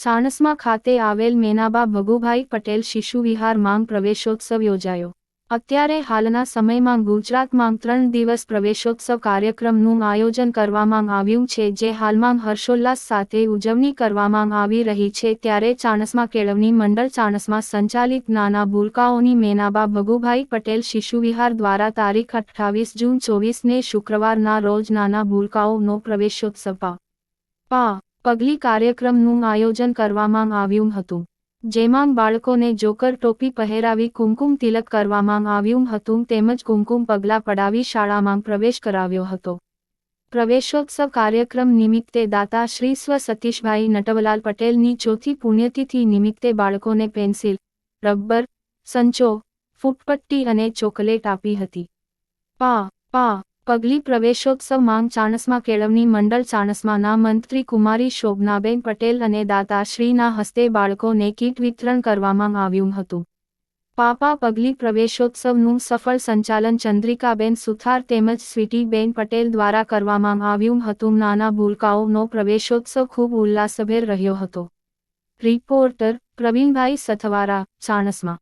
ચાણસ્મા ખાતે આવેલ મેનાબા ભગુભાઈ પટેલ શિશુ વિહાર માંગ પ્રવેશોત્સવ યોજાયો. અત્યારે હાલના સમયમાં ગુજરાતમાં ત્રણ દિવસ પ્રવેશોત્સવ કાર્યક્રમનું આયોજન કરવામાં આવ્યું છે, જે હાલમાં હર્ષોલ્લાસ સાથે ઉજવણી કરવામાં આવી રહી છે. ત્યારે ચાણસમાં કેળવણી મંડળ ચાણસમાં સંચાલિત નાના ભૂલકાઓની મેનાબા ભગુભાઈ પટેલ શિશુ વિહાર દ્વારા તારીખ અઠ્ઠાવીસ જૂન ચોવીસને શુક્રવારના રોજ નાના ભૂલકાઓનો પ્રવેશોત્સવ પા પગલી કાર્યક્રમનું આયોજન કરવામાં આવ્યું હતું, જેમાં બાળકોને જોકર ટોપી પહેરાવી કુમકુમ તિલક કરવામાં આવ્યું હતું તેમજ કુમકુમ પગલાં પડાવી શાળામાં પ્રવેશ કરાવ્યો હતો. પ્રવેશોત્સવ કાર્યક્રમ નિમિત્તે દાતા શ્રી સ્વ સતીશભાઈ નટવલાલ પટેલની ચોથી પુણ્યતિથિ નિમિત્તે બાળકોને પેન્સિલ, રબર, સંચો, ફૂટપટ્ટી અને ચોકલેટ આપી હતી. પા પા પગલી પ્રવેશોત્સવ માંગ ચાણસમા કેળવણી મંડળ ચાણસમાના મંત્રી કુમારી શોભનાબેન પટેલ અને દાતાશ્રીના હસ્તે બાળકોને કીટ વિતરણ કરવામાં આવ્યું હતું. પાપા પગલી પ્રવેશોત્સવનું સફળ સંચાલન ચંદ્રિકાબેન સુથાર તેમજ સ્વીટીબેન પટેલ દ્વારા કરવામાં આવ્યું હતું. નાના ભૂલકાઓનો પ્રવેશોત્સવ ખૂબ ઉલ્લાસભેર રહ્યો હતો. રિપોર્ટર પ્રવીણભાઈ સથવારા, ચાણસ્મા.